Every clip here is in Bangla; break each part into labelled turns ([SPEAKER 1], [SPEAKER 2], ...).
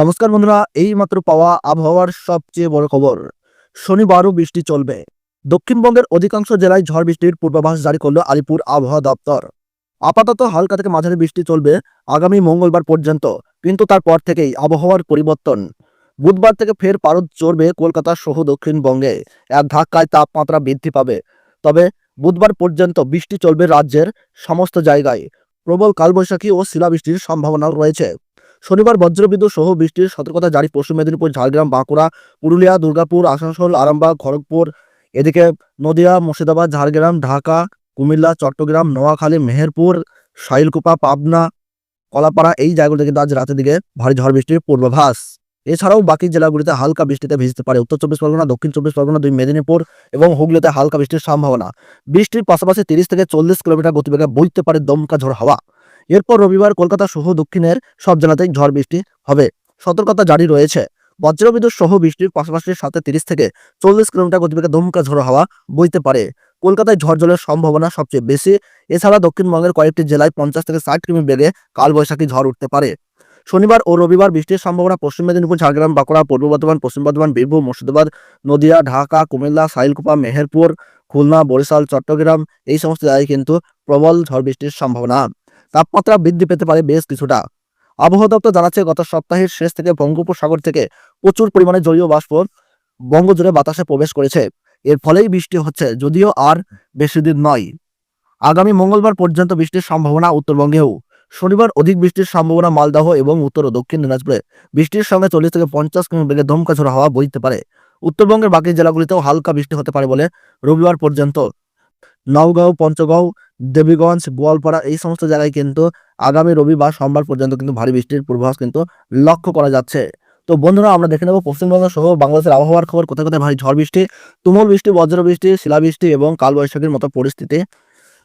[SPEAKER 1] নমস্কার বন্ধুরা এই মাত্র পাওয়া আবহাওয়ার সবচেয়ে বড় খবর শনিবারও বৃষ্টি চলবে দক্ষিণবঙ্গের অধিকাংশ জেলায় ঝড় বৃষ্টির পূর্বাভাস জারি করল আলিপুর আবহাওয়া দপ্তর আপাতত হালকা থেকে মাঝারি বৃষ্টি চলবে আগামী মঙ্গলবার পর্যন্ত কিন্তু তারপর থেকেই আবহাওয়ার পরিবর্তন বুধবার থেকে ফের পারদ চড়বে কলকাতা সহ দক্ষিণবঙ্গে এক ধাক্কায় তাপমাত্রা বৃদ্ধি পাবে তবে বুধবার পর্যন্ত বৃষ্টি চলবে রাজ্যের সমস্ত জায়গায় প্রবল কালবৈশাখী ও শিলাবৃষ্টির সম্ভাবনা রয়েছে শনিবার বজ্রবিদ্যুৎ সহ বৃষ্টির সতর্কতা জারি পশ্চিম মেদিনীপুর ঝাড়গ্রাম বাঁকুড়া পুরুলিয়া দুর্গাপুর আসানসোল আরামবাগ খড়গপুর এদিকে নদিয়া মুর্শিদাবাদ ঝাড়গ্রাম ঢাকা কুমিল্লা চট্টগ্রাম নোয়াখালী মেহেরপুর শাইলকুপা পাবনা কলাপাড়া এই জায়গাগুলো থেকে আজ রাতের দিকে ভারী ঝড় বৃষ্টির পূর্বাভাস এছাড়াও বাকি জেলাগুলিতে হালকা বৃষ্টিতে ভিজতে পারে উত্তর চব্বিশ পরগনা দক্ষিণ চব্বিশ পরগনা দুই মেদিনীপুর এবং হুগলিতে হালকা বৃষ্টির সম্ভাবনা বৃষ্টির পাশাপাশি তিরিশ থেকে চল্লিশ কিলোমিটার গতিবেগে বইতে পারে দমকা ঝড় হাওয়া এরপর রবিবার কলকাতা সহ দক্ষিণের সব জেলাতেই ঝড় বৃষ্টি হবে সতর্কতা জারি রয়েছে বজ্রবিদ্যুৎ সহ বৃষ্টির পাশাপাশি সাথে তিরিশ থেকে চল্লিশ কিলোমিটার গতিবেগে দমকা ঝড় হাওয়া বইতে পারে কলকাতায় ঝড় জলের সম্ভাবনা সবচেয়ে বেশি এছাড়া দক্ষিণবঙ্গের কয়েকটি জেলায় পঞ্চাশ থেকে ষাট কিমি বেগে কালবৈশাখী ঝড় উঠতে পারে শনিবার ও রবিবার বৃষ্টির সম্ভাবনা পশ্চিম মেদিনীপুর ঝাড়গ্রাম বাঁকুড়া পূর্ব বর্ধমান পশ্চিম বর্ধমান বীরভূম মুর্শিদাবাদ নদীয়া ঢাকা কুমিল্লা সাইলকুপা মেহেরপুর খুলনা বরিশাল চট্টগ্রাম এই সমস্ত জায়গায় কিন্তু প্রবল ঝড় বৃষ্টির সম্ভাবনা তাপমাত্রা বৃদ্ধি পেতে পারে বেশ কিছুটা আবহাওয়া দপ্তর জানাচ্ছে গত সপ্তাহের শেষ থেকে বঙ্গোপসাগর থেকে প্রচুর পরিমাণে জলীয় বাষ্প বঙ্গজুড়ে বাতাসে প্রবেশ করেছে এর ফলেই বৃষ্টি হচ্ছে যদিও আর বেশি দিন নয় আগামী মঙ্গলবার পর্যন্ত বৃষ্টির সম্ভাবনা উত্তরবঙ্গেও শনিবার অধিক বৃষ্টির সম্ভাবনা মালদহ এবং উত্তর ও দক্ষিণ দিনাজপুরে বৃষ্টির সঙ্গে চল্লিশ থেকে পঞ্চাশ কিমি বেগে ধমকা ঝোড়া হাওয়া বইতে পারে উত্তরবঙ্গের বাকি জেলাগুলিতেও হালকা বৃষ্টি হতে পারে বলে রবিবার পর্যন্ত নওগাঁও পঞ্চগাঁও দেবীগঞ্জ গোয়ালপাড়া এই সমস্ত জায়গায় কিন্তু আগামী রবিবার সোমবার পর্যন্ত কিন্তু ভারী বৃষ্টির পূর্বাভাস কিন্তু লক্ষ্য করা যাচ্ছে তো বন্ধুরা আমরা দেখে নেব পশ্চিমবঙ্গ সহ বাংলাদেশের আবহাওয়ার খবর কোথায় কোথায় ভারী ঝড় বৃষ্টি তুমুল বৃষ্টি বজ্র বৃষ্টি শিলাবৃষ্টি এবং কালবৈশাখীর মতো পরিস্থিতি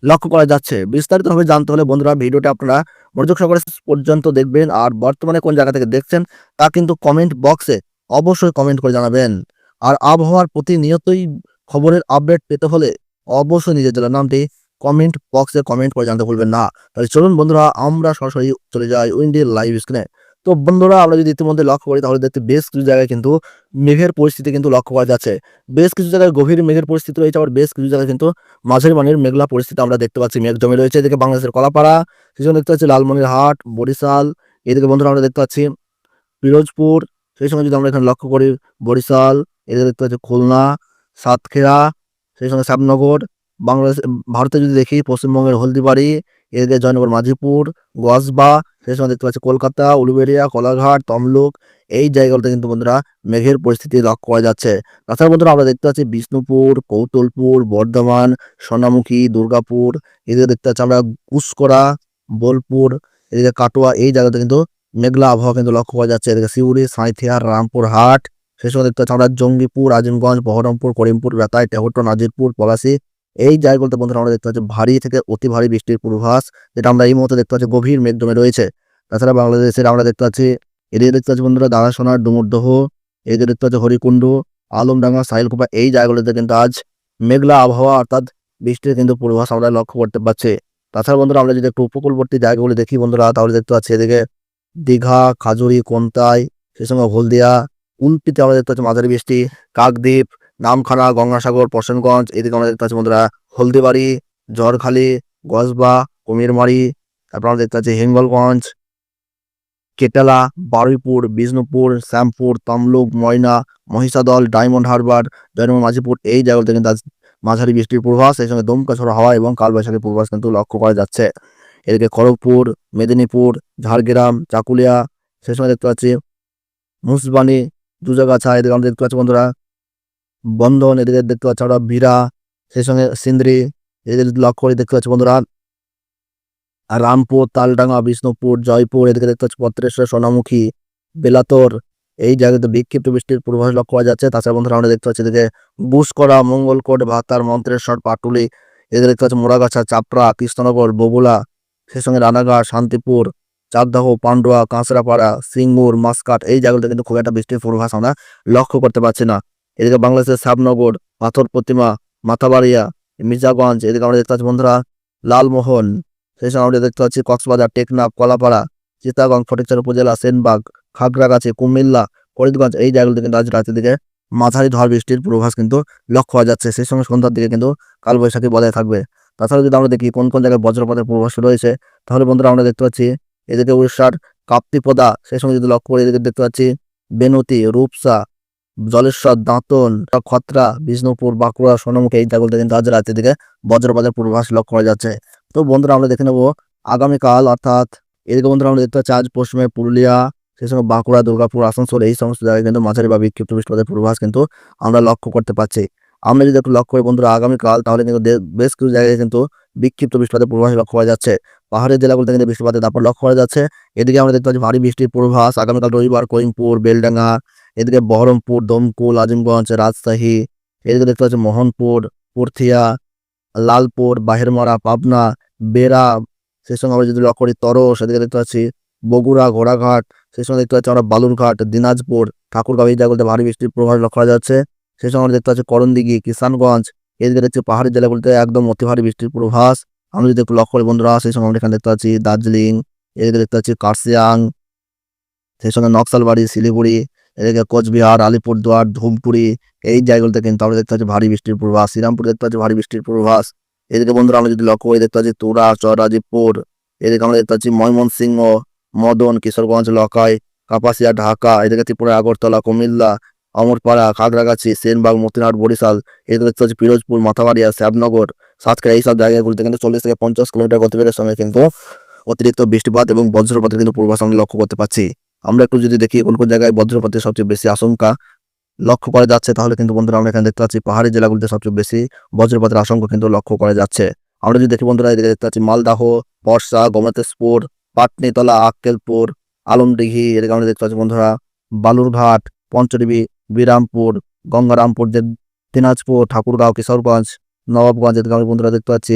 [SPEAKER 1] লক্ষ্য করা যাচ্ছে বিস্তারিতভাবে জানতে হলে বন্ধুরা ভিডিওটি আপনারা মনোযোগ সহকারে পর্যন্ত দেখবেন আর বর্তমানে কোন জায়গা থেকে দেখছেন তা কিন্তু কমেন্ট বক্সে অবশ্যই কমেন্ট করে জানাবেন আর আবহাওয়ার প্রতিনিয়তই খবরের আপডেট পেতে হলে অবশ্যই নিজের জেলার নামটি কমেন্ট বক্সে কমেন্ট করে জানতে ভুলবেন না তাহলে চলুন বন্ধুরা আমরা সরাসরি চলে যাই উইন্ডি লাইভ স্ক্রিনে তো বন্ধুরা আমরা যদি ইতিমধ্যে লক্ষ্য করি তাহলে দেখতে বেশ কিছু জায়গায় কিন্তু মেঘের পরিস্থিতি কিন্তু লক্ষ্য করা যাচ্ছে বেশ কিছু জায়গায় গভীর মেঘের পরিস্থিতি রয়েছে আবার বেশ কিছু জায়গায় কিন্তু মাঝারি মানের মেঘলা পরিস্থিতি আমরা দেখতে পাচ্ছি মেঘ জমে রয়েছে এদিকে বাংলাদেশের কলাপাড়া সেই সেজন্য দেখতে পাচ্ছি হাট বরিশাল এদিকে বন্ধুরা আমরা দেখতে পাচ্ছি পিরোজপুর সেই সঙ্গে যদি আমরা এখানে লক্ষ্য করি বরিশাল এদিকে দেখতে পাচ্ছি খুলনা সাতক্ষীরা সেই সঙ্গে শ্যামনগর বাংলাদেশ ভারতে যদি দেখি পশ্চিমবঙ্গের হলদিবাড়ি এদিকে জয়নগর মাঝিপুর গসবা সেই সময় দেখতে পাচ্ছি কলকাতা উলুবেড়িয়া কলাঘাট তমলুক এই জায়গাগুলোতে কিন্তু বন্ধুরা মেঘের পরিস্থিতি লক্ষ্য করা যাচ্ছে তাছাড়া বন্ধুরা আমরা দেখতে পাচ্ছি বিষ্ণুপুর কৌতলপুর বর্ধমান সোনামুখী দুর্গাপুর এদিকে দেখতে পাচ্ছি আমরা কুসকরা বোলপুর এদিকে কাটোয়া এই জায়গাতে কিন্তু মেঘলা আবহাওয়া কিন্তু লক্ষ্য করা যাচ্ছে এদিকে সিউড়ি সাঁইথিয়া রামপুরহাট সেই সময় দেখতে পাচ্ছি আমরা জঙ্গিপুর আজিমগঞ্জ বহরমপুর করিমপুর বেতাই টেহট নাজিরপুর পলাশী এই জায়গাগুলোতে বন্ধুরা আমরা দেখতে পাচ্ছি ভারী থেকে অতি ভারী বৃষ্টির পূর্বাভাস যেটা আমরা এই মুহূর্তে দেখতে পাচ্ছি গভীর জমে রয়েছে তাছাড়া বাংলাদেশের আমরা দেখতে পাচ্ছি এদিকে দেখতে পাচ্ছি বন্ধুরা দাঁড়াশোনার ডুমুরদহ এদিকে দেখতে পাচ্ছি হরিকুণ্ড আলমডাঙ্গা সাহিলকুপা এই জায়গাগুলোতে কিন্তু আজ মেঘলা আবহাওয়া অর্থাৎ বৃষ্টির কিন্তু পূর্বাভাস আমরা লক্ষ্য করতে পারছি তাছাড়া বন্ধুরা আমরা যদি একটু উপকূলবর্তী জায়গাগুলো দেখি বন্ধুরা তাহলে দেখতে পাচ্ছি এদিকে দীঘা খাজুরি কোন্তাই সেই সঙ্গে হলদিয়া উল্পিতে আমরা দেখতে পাচ্ছি মাঝারি বৃষ্টি কাকদ্বীপ নামখানা গঙ্গাসাগর পশ্চিমগঞ্জ এদিকে আমরা দেখতে পাচ্ছি বন্ধুরা হলদিবাড়ি ঝড়খালি গজবা কুমিরমারি তারপর আমরা দেখতে পাচ্ছি হিঙ্গলগঞ্জ কেটালা বারুইপুর বিষ্ণুপুর শ্যামপুর তমলুক ময়না মহিষাদল ডায়মন্ড হারবার ডায়মন্ড মাঝিপুর এই জায়গাগুলোতে কিন্তু আজ মাঝারি বৃষ্টির পূর্বাস এই সঙ্গে দমকা ছড়া হাওয়া এবং কালবৈশাখীর পূর্বাস কিন্তু লক্ষ্য করা যাচ্ছে এদিকে খড়গপুর মেদিনীপুর ঝাড়গ্রাম চাকুলিয়া সেই সময় দেখতে পাচ্ছি মুসবানি দুজাগাছা এদিকে আমরা দেখতে পাচ্ছি বন্ধুরা বন্ধন এদিকে দেখতে পাচ্ছ আমরা বীরা সেই সঙ্গে সিন্দ্রি এদের লক্ষ্য করে দেখতে পাচ্ছি বন্ধুরা রামপুর তালডাঙ্গা বিষ্ণুপুর জয়পুর এদিকে দেখতে পাচ্ছি পত্রেশ্বর সোনামুখী বেলাতর এই জায়গাতে বিক্ষিপ্ত বৃষ্টির পূর্বাভাস লক্ষ্য করা যাচ্ছে তাছাড়া বন্ধুরা আমরা দেখতে পাচ্ছি এদিকে বুসকরা মঙ্গলকোট ভাতার মন্ত্রেশ্বর পাটুলি এদিকে দেখতে পাচ্ছি মোড়াগাছা চাপড়া কৃষ্ণনগর বগুলা সেই সঙ্গে রানাঘাট শান্তিপুর চারদাহ পান্ডুয়া কাঁচরাপাড়া সিঙ্গুর মাসকাট এই জায়গাগুলোতে কিন্তু খুব একটা বৃষ্টির পূর্বাভাস আমরা লক্ষ্য করতে পারছি না এদিকে বাংলাদেশের সাবনগর পাথর প্রতিমা মাথাবাড়িয়া মির্জাগঞ্জ এদিকে আমরা দেখতে পাচ্ছি বন্ধুরা লালমোহন সেই সময় আমরা দেখতে পাচ্ছি কক্সবাজার টেকনাফ কলাপাড়া চিতাগঞ্জ ফটিকচার উপজেলা সেনবাগ খাগড়াগাছি কুমিল্লা ফরিদগঞ্জ এই জায়গাগুলো কিন্তু আজ রাতের দিকে মাঝারি ধর বৃষ্টির পূর্বাভাস কিন্তু লক্ষ্য হওয়া যাচ্ছে সেই সঙ্গে সন্ধ্যার দিকে কিন্তু কালবৈশাখী বজায় থাকবে তাছাড়া যদি আমরা দেখি কোন কোন জায়গায় বজ্রপাতের পূর্বাস রয়েছে তাহলে বন্ধুরা আমরা দেখতে পাচ্ছি এদিকে উড়িষ্যার কাপ্তিপদা সেই সঙ্গে যদি লক্ষ্য করি এদিকে দেখতে পাচ্ছি বেনতি রূপসা জলেশ্বর দাঁতন খতরা বিষ্ণুপুর বাঁকুড়া সোনামুখী এই জায়গাগুলোতে কিন্তু আজ রাতের দিকে বজ্রপাতের পূর্বাভাস লক্ষ্য করা যাচ্ছে তো বন্ধুরা আমরা দেখে নেবো আগামীকাল অর্থাৎ এদিকে বন্ধুরা আমরা দেখতে পাচ্ছি আজ পশ্চিমে পুরুলিয়া সেই সঙ্গে বাঁকুড়া দুর্গাপুর আসানসোল এই সমস্ত জায়গায় কিন্তু মাঝারি বা বিক্ষিপ্ত বৃষ্টিপাতের পূর্বাভাস কিন্তু আমরা লক্ষ্য করতে পারছি আমরা যদি একটু লক্ষ্য করি বন্ধুরা আগামীকাল তাহলে কিন্তু বেশ কিছু জায়গায় কিন্তু বিক্ষিপ্ত বৃষ্টিপাতের পূর্বাভাস লক্ষ্য করা যাচ্ছে পাহাড়ের জেলাগুলোতে কিন্তু বৃষ্টিপাতের তারপর লক্ষ্য করা যাচ্ছে এদিকে আমরা দেখতে পাচ্ছি ভারী বৃষ্টির পূর্বাভাস আগামীকাল রবিবার কইমপুর বেলডাঙ্গা এদিকে বহরমপুর দমকুল আজিমগঞ্জ রাজশাহী এদিকে দেখতে পাচ্ছি মোহনপুর পুরথিয়া লালপুর বাহিরমারা পাবনা বেড়া সেই সঙ্গে আমরা যদি লক্ষ্য করি তরস এদিকে দেখতে পাচ্ছি বগুড়া ঘোড়াঘাট সেই সঙ্গে দেখতে পাচ্ছি আমরা বালুরঘাট দিনাজপুর ঠাকুরগাঁও এই জায়গাগুলিতে ভারী বৃষ্টির প্রভাব লক্ষ্য করা যাচ্ছে সেই সঙ্গে আমরা দেখতে পাচ্ছি করণদিঘি কিষানগঞ্জ এদিকে দেখছি পাহাড়ি জেলাগুলিতে একদম অতি ভারী বৃষ্টির প্রভাস আমরা যদি একটু লক্ষ্য করি বন্ধুরা সেই সঙ্গে আমরা এখানে দেখতে পাচ্ছি দার্জিলিং এদিকে দেখতে পাচ্ছি কার্সিয়াং সেই সঙ্গে নকশালবাড়ি শিলিগুড়ি এদিকে কোচবিহার আলিপুরদুয়ার ধুমপুরি এই জায়গাগুলোতে কিন্তু আমরা দেখতে পাচ্ছি ভারী বৃষ্টির পূর্বাভাস শ্রীরামপুর দেখতে পাচ্ছি ভারী বৃষ্টির পূর্বাভাস এদিকে বন্ধুরা আমরা যদি লক্ষ্য করি দেখতে পাচ্ছি তুরা চরাজিপুর এদিকে আমরা দেখতে পাচ্ছি ময়মনসিংহ মদন কিশোরগঞ্জ লকাই কাপাসিয়া ঢাকা এদিকে ত্রিপুরা আগরতলা কুমিল্লা অমরপাড়া খাগড়াগাছি সেনবাগ মতিনার বরিশাল এদিকে দেখতে পাচ্ছি পিরোজপুর মাথাবাড়িয়া শ্যাবনগর সাতক্ষীরা এইসব জায়গাগুলিতে কিন্তু চল্লিশ থেকে পঞ্চাশ কিলোমিটার গতিবেগের সঙ্গে কিন্তু অতিরিক্ত বৃষ্টিপাত এবং বজ্রপাতের কিন্তু পূর্বাভাস আমরা লক্ষ্য করতে পারছি আমরা একটু যদি দেখি কোন কোন জায়গায় বজ্রপাতের সবচেয়ে বেশি আশঙ্কা লক্ষ্য করা যাচ্ছে তাহলে কিন্তু বন্ধুরা আমরা এখানে দেখতে পাচ্ছি পাহাড়ি জেলাগুলিতে সবচেয়ে বেশি বজ্রপাতের আশঙ্কা কিন্তু লক্ষ্য করা যাচ্ছে আমরা যদি দেখি বন্ধুরা এদিকে দেখতে পাচ্ছি মালদাহ বর্ষা গোমতেশপুর পাটনিতলা আক্কেলপুর আলমদিঘি এদিকে আমরা দেখতে পাচ্ছি বন্ধুরা বালুরঘাট পঞ্চডিবি বিরামপুর গঙ্গারামপুর দিনাজপুর ঠাকুরগাঁও কিশোরগঞ্জ নবাবগঞ্জ এদিকে আমরা বন্ধুরা দেখতে পাচ্ছি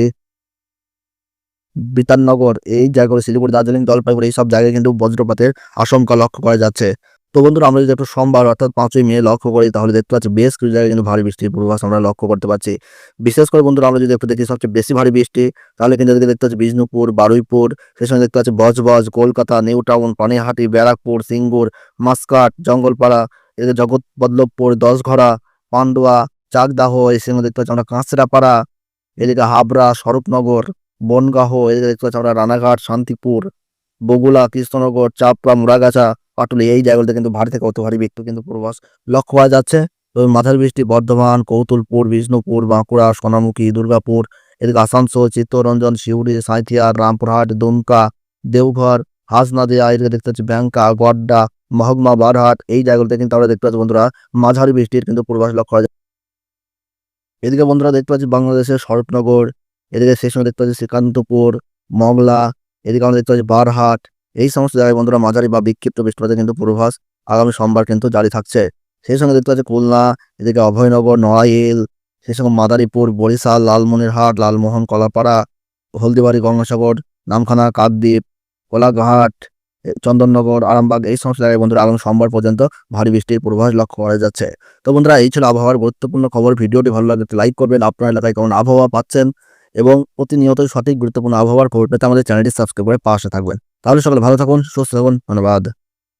[SPEAKER 1] বিতাননগর এই জায়গাগুলো শিলিগুড়ি দার্জিলিং জলপাইগুড়ি এইসব জায়গায় কিন্তু বজ্রপাতের আশঙ্কা লক্ষ্য করা যাচ্ছে তো বন্ধুরা আমরা যদি একটু সোমবার অর্থাৎ পাঁচই মে লক্ষ্য করি তাহলে দেখতে পাচ্ছি বেশ কিছু জায়গায় কিন্তু ভারী বৃষ্টির পূর্বাভাস আমরা লক্ষ্য করতে পারছি বিশেষ করে বন্ধুরা আমরা যদি একটু দেখি সবচেয়ে বেশি ভারী বৃষ্টি তাহলে কিন্তু দেখতে পাচ্ছি বিষ্ণুপুর বারুইপুর সেই সময় দেখতে পাচ্ছি বজবজ কলকাতা নিউ টাউন পানিহাটি ব্যারাকপুর সিঙ্গুর মাসকাট জঙ্গলপাড়া এদিকে জগৎ বদলবপুর দশঘরা পান্ডুয়া চাকদাহ এই সময় দেখতে পাচ্ছি আমরা কাঁচরাপাড়া এদিকে হাবড়া স্বরূপনগর বনগাহ দেখতে পাচ্ছি আমরা রানাঘাট শান্তিপুর বগুলা কৃষ্ণনগর চাপড়া মুরাগাছা পাটুলি এই জায়গাগুলোতে কিন্তু ভারী থেকে অত ভারী ব্যক্তি কিন্তু প্রবাস লক্ষ্য করা যাচ্ছে তবে মাথার বৃষ্টি বর্ধমান কৌতুলপুর বিষ্ণুপুর বাঁকুড়া সোনামুখী দুর্গাপুর এদিকে আসানসোল চিত্তরঞ্জন শিউরি সাঁথিয়ার রামপুরহাট দুমকা দেওঘর হাসনাদিয়া এদিকে দেখতে পাচ্ছি ব্যাংকা গড্ডা মহকমা বারহাট এই জায়গাগুলোতে কিন্তু আমরা দেখতে পাচ্ছি বন্ধুরা মাঝারি বৃষ্টির কিন্তু পূর্বাস লক্ষ্য করা যাচ্ছে এদিকে বন্ধুরা দেখতে পাচ্ছি বাংলাদেশের স্বরূপনগর এদিকে সেই সময় দেখতে পাচ্ছি শ্রীকান্তপুর মগলা এদিকে আমরা দেখতে পাচ্ছি বারহাট এই সমস্ত জায়গায় বন্ধুরা মাঝারি বা বিক্ষিপ্ত বৃষ্টিপাতের কিন্তু পূর্বাভাস আগামী সোমবার কিন্তু জারি থাকছে সেই সঙ্গে দেখতে পাচ্ছি খুলনা এদিকে অভয়নগর নড়াইল সেই সঙ্গে মাদারীপুর বরিশাল লালমনিরহাট লালমোহন কলাপাড়া হলদিবাড়ি গঙ্গাসাগর নামখানা কাকদ্বীপ কোলাঘাট চন্দননগর আরামবাগ এই সমস্ত জায়গায় বন্ধুরা আগামী সোমবার পর্যন্ত ভারী বৃষ্টির পূর্বাভাস লক্ষ্য করা যাচ্ছে তো বন্ধুরা এই ছিল আবহাওয়ার গুরুত্বপূর্ণ খবর ভিডিওটি ভালো লাগলে লাইক করবেন আপনার এলাকায় কেমন আবহাওয়া পাচ্ছেন এবং প্রতিনিয়ত সঠিক গুরুত্বপূর্ণ আবহাওয়ার খবর পেতে আমাদের চ্যানেলটি সাবস্ক্রাইব করে পাশে থাকবেন তাহলে সকলে ভালো থাকুন সুস্থ থাকুন ধন্যবাদ